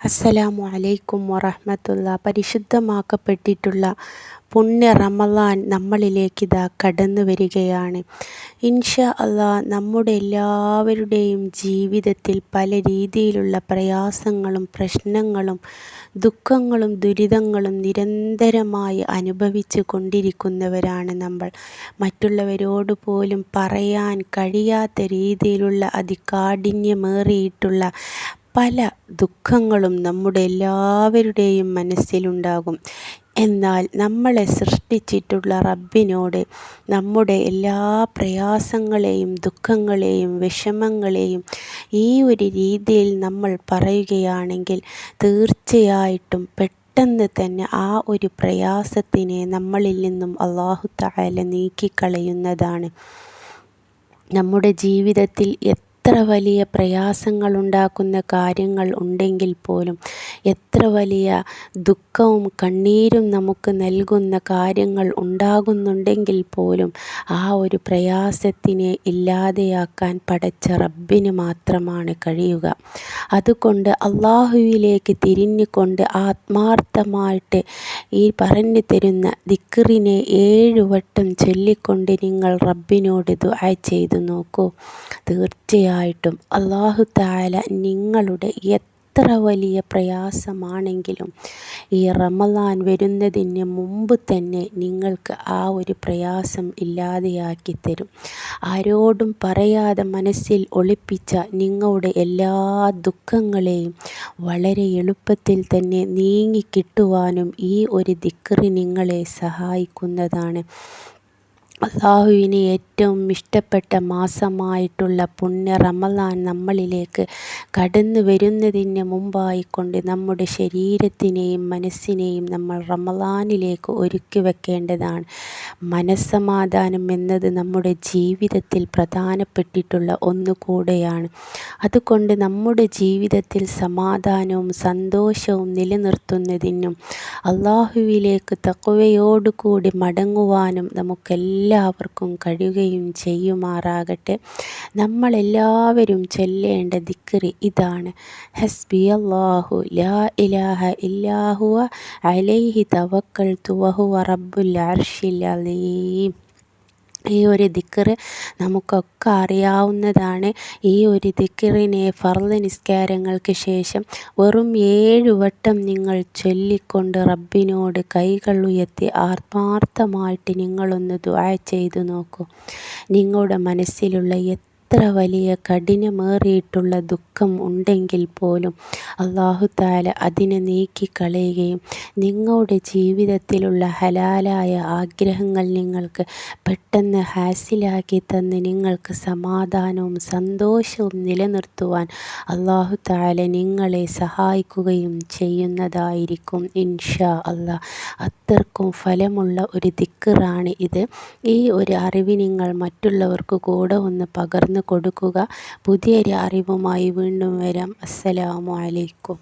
അസ്സലാമു അലൈക്കും വറഹമത്തുള്ള. പരിശുദ്ധമാക്കപ്പെട്ടിട്ടുള്ള പുണ്യ റമലാൻ നമ്മളിലേക്ക് ഇതാ കടന്നു വരികയാണ്. ഇൻഷ അള്ളാ നമ്മുടെ എല്ലാവരുടെയും ജീവിതത്തിൽ പല രീതിയിലുള്ള പ്രയാസങ്ങളും പ്രശ്നങ്ങളും ദുഃഖങ്ങളും ദുരിതങ്ങളും നിരന്തരമായി അനുഭവിച്ചു കൊണ്ടിരിക്കുന്നവരാണ് നമ്മൾ. മറ്റുള്ളവരോട് പോലും പറയാൻ കഴിയാത്ത രീതിയിലുള്ള അതികാഠിന്യമേറിയിട്ടുള്ള പല ദുഃഖങ്ങളും നമ്മുടെ എല്ലാവരുടെയും മനസ്സിലുണ്ടാകും. എന്നാൽ നമ്മളെ സൃഷ്ടിച്ചിട്ടുള്ള റബ്ബിനോട് നമ്മുടെ എല്ലാ പ്രയാസങ്ങളെയും ദുഃഖങ്ങളെയും വിഷമങ്ങളെയും ഈ ഒരു രീതിയിൽ നമ്മൾ പറയുകയാണെങ്കിൽ തീർച്ചയായിട്ടും പെട്ടെന്ന് തന്നെ ആ ഒരു പ്രയാസത്തിനെ നമ്മളിൽ നിന്നും അള്ളാഹു താല നീക്കിക്കളയുന്നതാണ്. നമ്മുടെ ജീവിതത്തിൽ എത്ര വലിയ പ്രയാസങ്ങളുണ്ടാക്കുന്ന കാര്യങ്ങൾ ഉണ്ടെങ്കിൽ പോലും എത്ര വലിയ ദുഃഖവും കണ്ണീരും നമുക്ക് നൽകുന്ന കാര്യങ്ങൾ ഉണ്ടാകുന്നുണ്ടെങ്കിൽ പോലും ആ ഒരു പ്രയാസത്തിനെ ഇല്ലാതെയാക്കാൻ പടച്ച റബ്ബിന് മാത്രമാണ് കഴിയുക. അതുകൊണ്ട് അള്ളാഹുവിലേക്ക് തിരിഞ്ഞുകൊണ്ട് ആത്മാർത്ഥമായിട്ട് ഈ പറഞ്ഞു തരുന്ന ദിക്കറിനെ ഏഴു വട്ടം ചൊല്ലിക്കൊണ്ട് നിങ്ങൾ റബ്ബിനോട് ദുആ ചെയ്തു നോക്കൂ. തീർച്ചയായിട്ടും അള്ളാഹു താല നിങ്ങളുടെ എത്ര വലിയ പ്രയാസമാണെങ്കിലും ഈ റമദാൻ വരുന്നതിന് മുമ്പ് തന്നെ നിങ്ങൾക്ക് ആ ഒരു പ്രയാസം ഇല്ലാതെയാക്കി തരും. ആരോടും പറയാതെ മനസ്സിൽ ഒളിപ്പിച്ച നിങ്ങളുടെ എല്ലാ ദുഃഖങ്ങളെയും വളരെ എളുപ്പത്തിൽ തന്നെ നീങ്ങിക്കിട്ടുവാനും ഈ ഒരു ദിക്കറി നിങ്ങളെ സഹായിക്കുന്നതാണ്. അള്ളാഹുവിന് ഏറ്റവും ഇഷ്ടപ്പെട്ട മാസമായിട്ടുള്ള പുണ്യ റമദാൻ നമ്മളിലേക്ക് കടന്നു വരുന്നതിന് മുമ്പായിക്കൊണ്ട് നമ്മുടെ ശരീരത്തിനെയും മനസ്സിനെയും നമ്മൾ റമദാനിലേക്ക് ഒരുക്കി വെക്കേണ്ടതാണ്. മനസ്സമാധാനം എന്നത് നമ്മുടെ ജീവിതത്തിൽ പ്രധാനപ്പെട്ടിട്ടുള്ള ഒന്നുകൂടെയാണ്. അതുകൊണ്ട് നമ്മുടെ ജീവിതത്തിൽ സമാധാനവും സന്തോഷവും നിലനിർത്തുന്നതിനും അള്ളാഹുവിലേക്ക് തക്കവയോടുകൂടി മടങ്ങുവാനും നമുക്കെല്ലാം എല്ലാവർക്കും കഴിയുകയും ചെയ്യുമാറാകട്ടെ. നമ്മളെല്ലാവരും ചൊല്ലേണ്ട ദിക്രി ഇതാണ്. ഹസ്ബി അള്ളാഹു ലാ ഇലാഹ ഇല്ലാഹുവ അലൈഹി തവക്കൽ തുവഹുവ റബ്ബുൽ അർഷിൽ അലീം. ഈ ഒരു ദിക്കറ് നമുക്കൊക്കെ അറിയാവുന്നതാണ്. ഈ ഒരു ദിക്കറിനെ ഫർദ് നിസ്കാരങ്ങൾക്ക് ശേഷം വെറും ഏഴു വട്ടം നിങ്ങൾ ചൊല്ലിക്കൊണ്ട് റബ്ബിനോട് കൈകൾ ഉയർത്തി ആത്മാർത്ഥമായിട്ട് നിങ്ങളൊന്ന് ദുആ ചെയ്തു നോക്കൂ. നിങ്ങളുടെ മനസ്സിലുള്ള എത്ര വലിയ കഠിനമേറിയിട്ടുള്ള ദുഃഖം ഉണ്ടെങ്കിൽ പോലും അള്ളാഹു താല അതിനെ നീക്കിക്കളയുകയും നിങ്ങളുടെ ജീവിതത്തിലുള്ള ഹലാലായ ആഗ്രഹങ്ങൾ നിങ്ങൾക്ക് പെട്ടെന്ന് ഹാസിലാക്കി തന്ന് നിങ്ങൾക്ക് സമാധാനവും സന്തോഷവും നിലനിർത്തുവാൻ അള്ളാഹു താല നിങ്ങളെ സഹായിക്കുകയും ചെയ്യുന്നതായിരിക്കും ഇൻഷാ അള്ളാഹ്. അത്രക്കും ഫലമുള്ള ഒരു ദിക്കറാണ് ഇത്. ഈ ഒരു അറിവ് നിങ്ങൾ മറ്റുള്ളവർക്ക് കൂടെ ഒന്ന് കൊടുക്കുക. പുതിയൊരു അറിവുമായി വീണ്ടും വരാം. അസ്സലാമു അലൈക്കും.